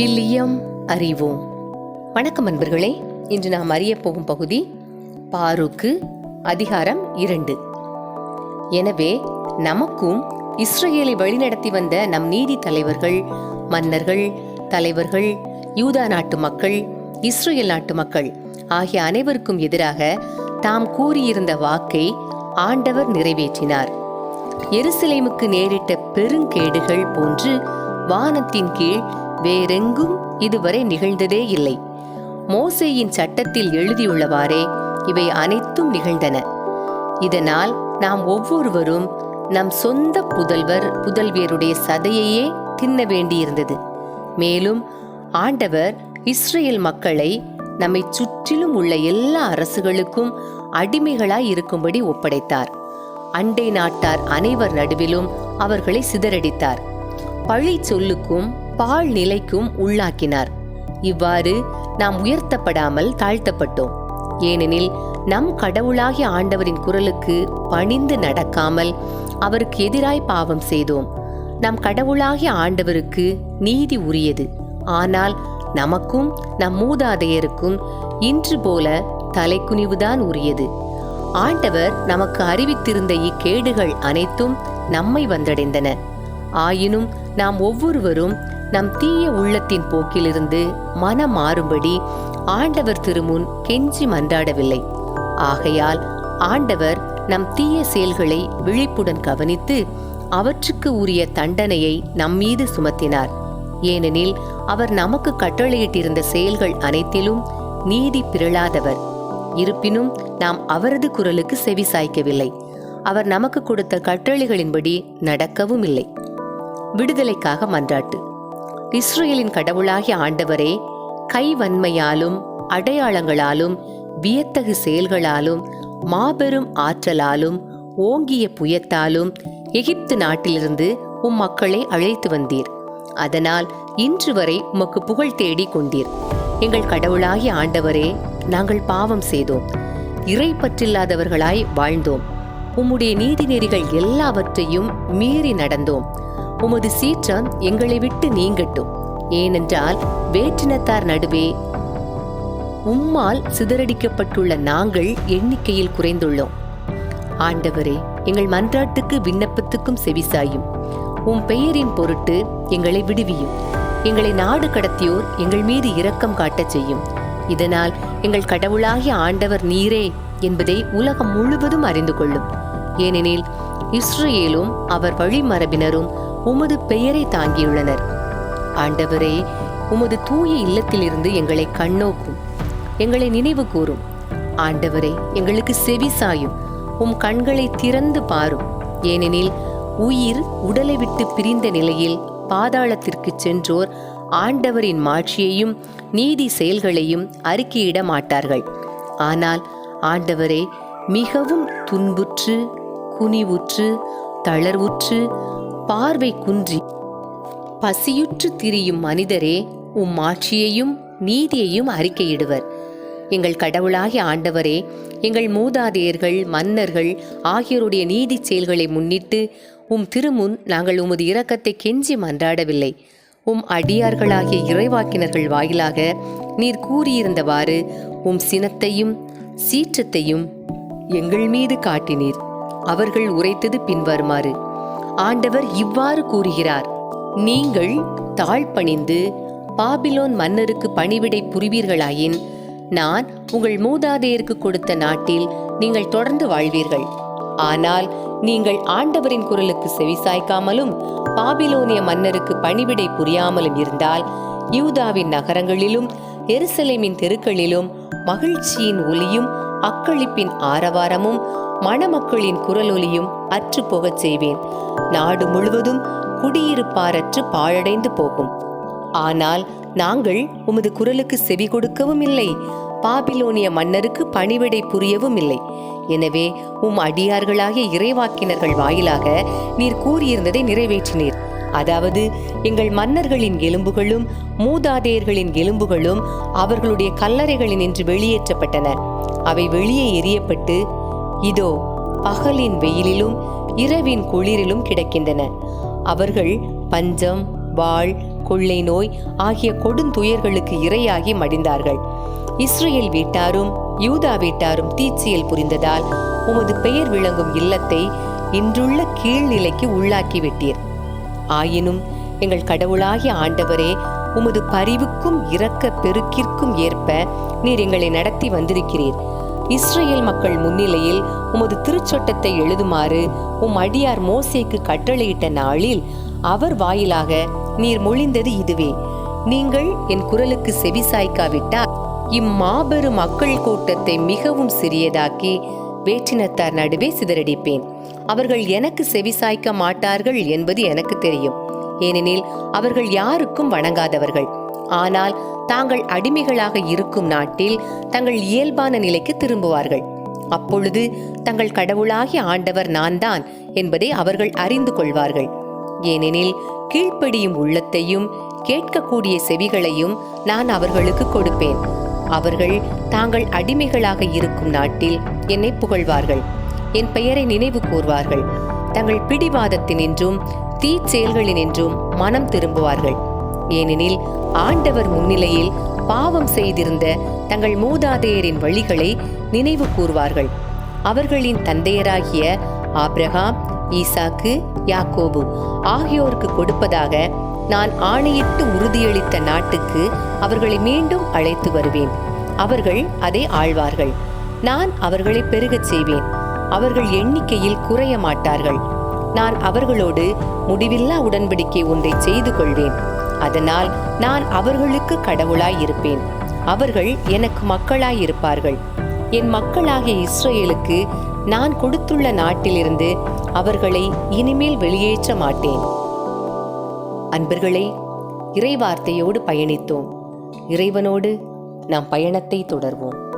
William அறிவோம். வணக்கம் அன்பர்களே இன்று நாம் அறிய போகும் பகுதி பாருக்கு அதிகாரம் இரண்டு. எனவே நமக்கும் இஸ்ரேலை வழிநடத்தி வந்த நம் நீதி தலைவர்கள் மன்னர்கள் தலைவர்கள் யூதா நாட்டு மக்கள் இஸ்ரேல் நாட்டு மக்கள் ஆகிய அனைவருக்கும் எதிராக தாம் கூறியிருந்த வாக்கை ஆண்டவர் நிறைவேற்றினார். எருசலேமுக்கு நேரிட்ட பெருங்கேடுகள் போன்று வானத்தின் கீழ் வேறெங்கும் இதுவரை நிகழ்ந்ததே இல்லை. மோசேயின் சட்டத்தில் எழுதியுள்ளவாறே இவை அனைத்தும் நிகழ்ந்தன. இதனால் நாம் ஒவ்வொருவரும் நம் சொந்த புதல்வர் புதல்வியருடைய சதையையே தின்ன வேண்டியிருந்தது. மேலும் ஆண்டவர் இஸ்ரேல் மக்களை நம்மை சுற்றிலும் உள்ள எல்லா அரசுகளுக்கும் அடிமைகளாய் இருக்கும்படி ஒப்படைத்தார். அண்டை நாட்டார் அனைவர் நடுவிலும் அவர்களை சிதறடித்தார். பழி சொல்லுக்கும் பால் நிலைக்கும் உள்ளாக்கினார். இவ்வாறு நாம் உயர்த்தப்படாமல் தாழ்த்தப்பட்டோம். ஏனெனில் நம் கடவுளாகிய ஆண்டவரின் குரலுக்கு பணிந்து நடக்காமல் அவருக்கு எதிராய் பாவம் செய்தோம். நம் கடவுளாகிய ஆண்டவருக்கு நீதி உரியது. ஆனால் நமக்கும் நம் மூதாதையருக்கும் இன்று போல தலைக்குனிவுதான் உரியது. ஆண்டவர் நமக்கு அறிவித்திருந்த இக்கேடுகள் அனைத்தும் நம்மை வந்தடைந்தன. ஆயினும் நாம் ஒவ்வொருவரும் நம் தீய உள்ளத்தின் போக்கிலிருந்து மனம் மாறும்படி ஆண்டவர் திருமுன் கெஞ்சி மன்றாடவில்லை. ஆகையால் ஆண்டவர் நம் தீய செயல்களை விழிப்புடன் கவனித்து அவற்றுக்கு உரிய தண்டனையை நம்மீது சுமத்தினார். ஏனெனில் அவர் நமக்கு கட்டளையிட்டிருந்த செயல்கள் அனைத்திலும் நீதி பிறழாதவர். இருப்பினும் நாம் அவரது குரலுக்கு செவி சாய்க்கவில்லை. அவர் நமக்கு கொடுத்த கட்டளைகளின்படி நடக்கவும் இல்லை. விடுதலைக்காக மன்றாட்டு. இஸ்ரேலின் கடவுளாகிய ஆண்டவரே கைவன்மையாலும் அடையாளங்களாலும் வியத்தகு செயல்களாலும் மாபெரும் ஆற்றலாலும் ஓங்கிய புயத்தாலும் எகிப்து நாட்டிலிருந்து உம் மக்களை அழைத்து வந்தீர். அதனால் இன்று வரை உமக்கு புகழ் தேடி கொண்டீர். எங்கள் கடவுளாகிய ஆண்டவரே நாங்கள் பாவம் செய்தோம். இறை பற்றில்லாதவர்களாய் வாழ்ந்தோம். உம்முடைய நீதிநெறிகள் எல்லாவற்றையும் மீறி நடந்தோம். உமது சீற்றம் எங்களை விட்டு நீங்கட்டும். ஏனென்றால் வேற்றினத்தார் நடுவே உம்மால் சிதறடிக்கப்பட்டுள்ள நாங்கள் எண்ணிக்கையில் குறைந்துள்ளோம். ஆண்டவரே எங்கள் மன்றாட்டுக்கு விண்ணப்பத்துக்கும் செவிசாயும். உம் பெயரின் பொருட்டு எங்களை விடுவியும். எங்களை நாடு கடத்தியோர் எங்கள் மீது இரக்கம் காட்டச் செய்யும். இதனால் எங்கள் கடவுளாகிய ஆண்டவர் நீரே என்பதை உலகம் முழுவதும் அறிந்து கொள்ளும். ஏனெனில் இஸ்ரேலும் அவர் வழிமரபினரும் உமது பெயரை தாங்கியுள்ளனர். ஆண்டவரே உமது தூய இல்லத்திலிருந்து எங்களை கண்ணோக்கும் எங்களை நினைவு கூறும் ஆண்டவரே எங்களுக்கு செவி சாயும் உம் கண்களை திறந்து பாரும். ஏனெனில் உயிர் உடலை விட்டு பிரிந்த நிலையில் பாதாளத்திற்கு சென்றோர் ஆண்டவரின் மாட்சியையும் நீதி செயல்களையும் அறிக்கையிட மாட்டார்கள். ஆனால் ஆண்டவரே மிகவும் துன்புற்று குனிவுற்று தளர்வுற்று பார்வை குன்றி. பசியுற்று திரியும் மனிதரே உம் ஆட்சியையும் நீதியையும் அறிக்கையிடுவர். எங்கள் கடவுளாகிய ஆண்டவரே எங்கள் மூதாதையர்கள் மன்னர்கள் ஆகியோருடைய நீதி செயல்களை முன்னிட்டு உம் திருமுன் நாங்கள் உமது இரக்கத்தை கெஞ்சி மன்றாடவில்லை. உம் அடியார்களாகிய இறைவாக்கினர்கள் வாயிலாக நீர் கூறியிருந்தவாறு உம் சினத்தையும் சீற்றத்தையும் எங்கள் மீது காட்டினீர். அவர்கள் உரைத்தது பின்வருமாறு. ஆண்டவர் இவ்வாறு கூறுகிறார் நீங்கள் தாழ்பணிந்து பாபிலோன் மன்னருக்கு பணிவிடை புரிவீர்களாயின் நான் உங்கள் மூதாதையருக்கு கொடுத்த நாட்டில் நீங்கள் தொடர்ந்து வாழ்வீர்கள். ஆனால் நீங்கள் ஆண்டவரின் குரலுக்கு செவிசாய்க்காமலும் பாபிலோனிய மன்னருக்கு பணிவிடை புரியாமலும் இருந்தால் யூதாவின் நகரங்களிலும் எருசலேமின் தெருக்களிலும் மகிழ்ச்சியின் ஒலியும் அக்களிப்பின் ஆரவாரமும் மணமக்களின் குரலொலியும் அற்று போகச் செய்வேன். நாடு முழுவதும் குடியிருப்பாரற்று பாழடைந்து போகும். ஆனால் நாங்கள் உமது குரலுக்கு செவி கொடுக்கவும் இல்லை பாபிலோனிய மன்னருக்கு பணிவிடை புரியவும் இல்லை. எனவே உம் அடியார்களாகிய இறைவாக்கினர்கள் வாயிலாக நீர் கூறியிருந்ததை நிறைவேற்றினீர். அதாவது எங்கள் மன்னர்களின் எலும்புகளும் மூதாதையர்களின் எலும்புகளும் அவர்களுடைய கல்லறைகளினின்று வெளியேற்றப்பட்டன. அவை வெளியே எரியப்பட்டு இதோ பகலின் வெயிலிலும் இரவின் குளிரிலும் கிடக்கின்றன. அவர்கள் பஞ்சம் வாழ் கொள்ளை நோய் ஆகிய கொடுந்துயர்களுக்கு இரையாகி மடிந்தார்கள். இஸ்ரேல் வீட்டாரும் யூதா வீட்டாரும் தீச்சியல் புரிந்ததால் உமது பெயர் விளங்கும் இல்லத்தை இன்றுள்ள கீழ்நிலைக்கு உள்ளாக்கி விட்டீர் ஆயினும் எங்கள் கடவுளாகிய ஆண்டவரே உமது பரிவுக்கும் இரக்க பெருக்கிற்கும் ஏற்ப நீர் எங்களை நடத்தி வந்திருக்கிறீர். இஸ்ரேல் மக்கள் முன்னிலையில் உமது திருச்சொட்டத்தை எழுதுமாறு உம் அடியார் மோசேக்கு கட்டளையிட்ட நாளில் அவர் வாயிலாக நீர் மொழிந்தது இதுவே. நீங்கள் என் குரலுக்கு செவி சாய்க்காவிட்டால் இம்மாபெரும் மக்கள் கூட்டத்தை மிகவும் சிறியதாக்கி வேற்றினத்தார் நடுவே சிதறடிப்பேன். அவர்கள் எனக்கு செவி சாய்க்க மாட்டார்கள் என்பது எனக்கு தெரியும். ஏனெனில் அவர்கள் யாருக்கும் வணங்காதவர்கள். ஆனால் தாங்கள் அடிமைகளாக இருக்கும் நாட்டில் தங்கள் இயல்பான நிலைக்கு திரும்புவார்கள். அப்பொழுது தங்கள் கடவுளாகிய ஆண்டவர் நான் தான் என்பதை அவர்கள் அறிந்து கொள்வார்கள். ஏனெனில் கீழ்ப்படியும் உள்ளத்தையும் கேட்கக்கூடிய செவிகளையும் நான் அவர்களுக்கு கொடுப்பேன். அவர்கள் தாங்கள் அடிமைகளாக இருக்கும் நாட்டில் என்னை புகழ்வார்கள். என் பெயரை நினைவு கூர்வார்கள். தங்கள் பிடிவாதத்தினின்றும் தீச்செயல்களினின்றும் மனம் திரும்புவார்கள். ஏனெனில் ஆண்டவர் முன்னிலையில் பாவம் செய்திருந்த தங்கள் மூதாதையரின் வழிகளை நினைவு கூர்வார்கள். அவர்களின் தந்தையராகிய ஆப்ரஹாம் ஈசாக்கு யாக்கோபு ஆகியோருக்கு கொடுப்பதாக நான் ஆணையிட்டு உறுதியளித்த நாட்டுக்கு அவர்களை மீண்டும் அழைத்து வருவேன். அவர்கள் அதை ஆழ்வார்கள் நான் அவர்களை பெருகச் செய்வேன். அவர்கள் எண்ணிக்கையில் குறைய மாட்டார்கள் நான் அவர்களோடு முடிவில்லா உடன்படிக்கை ஒன்றை செய்து கொள்வேன். அதனால் நான் அவர்களுக்கு கடவுளாய் இருப்பேன் அவர்கள் எனக்கு மக்களாய் இருப்பார்கள் என் மக்களாகிய இஸ்ரேலுக்கு நான் கொடுத்துள்ள நாட்டிலிருந்து அவர்களை இனிமேல் வெளியேற்ற மாட்டேன். அன்பர்களே இறைவார்த்தையோடு பயணித்தோம். இறைவனோடு நாம் பயணத்தை தொடர்வோம்.